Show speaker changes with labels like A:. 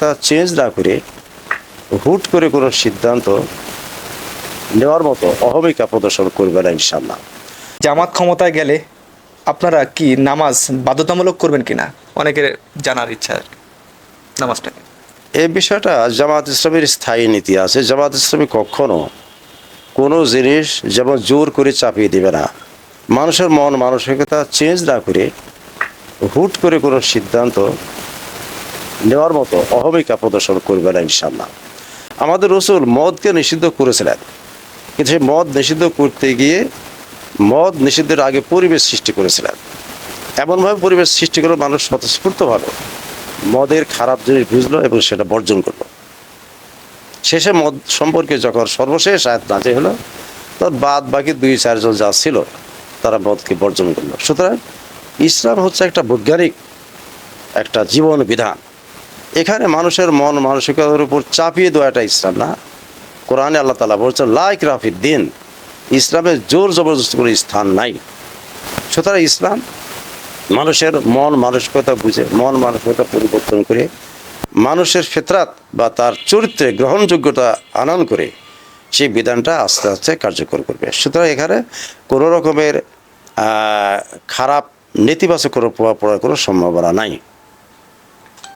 A: তা চেঞ্জ না করে হুট করে কোনো সিদ্ধান্ত নেওয়ার মতো অহমিকা প্রদর্শন করবে না ইনশাল্লাহ
B: জামাত ক্ষমতায় গেলে আপনারা কি নামাজ বাধ্যতামূলক করবেন কিনা? অনেকের জানার ইচ্ছা কি। নামাজটাকে।
A: এই বিষয়টা জামাত ইসলামের স্থায়ী নীতি আছে। জামাত ইসলামী কখনো কোনো জিনিস যেমন জোর করে চাপিয়ে দেবে না। মানুষের মন মানসিকতা চেঞ্জ না করে হুট করে কোনো সিদ্ধান্ত নেওয়ার মতো অহমিকা প্রদর্শন করবে না ইনশাল্লাহ আমাদের রসুল মদকে নিষিদ্ধ করেছিলেন। কিন্তু সেই মদ নিষিদ্ধ করতে গিয়ে মদ নিষিদ্ধের আগে পরিবেশ সৃষ্টি করেছিলেন। এমনভাবে পরিবেশ সৃষ্টি করে মানুষ স্বতঃস্ফূর্ত স্বতঃস্ফূর্তভাবে মদের খারাপ জিনিস বুঝলো এবং সেটা বর্জন করল। শেষে মদ সম্পর্কে যখন সর্বশেষ আয়াত নাজে হলো তখন বাদ বাকি দুই চারজন যা ছিল, তারা মদকে বর্জন করল। সুতরাং ইসলাম হচ্ছে একটা বৈজ্ঞানিক একটা জীবন বিধান। এখানে মানুষের মন মানসিকতার উপর চাপিয়ে দেওয়াটা ইসলাম না। কোরআনে আল্লাহ তালা বলছেন লাইক রাফির দিন। ইসলামের জোর জবরদস্ত কোনো স্থান নাই। সুতরাং ইসলাম মানুষের মন মানসিকতা বুঝে, মন মানসিকতা পরিবর্তন করে, মানুষের ফেতরাত বা তার চরিত্রে গ্রহণযোগ্যতা আনয়ন করে সেই বিধানটা আস্তে আস্তে কার্যকর করবে। সুতরাং এখানে কোনো রকমের খারাপ, নেতিবাচক কোনো প্রভাব পড়ার কোনো সম্ভাবনা নাই।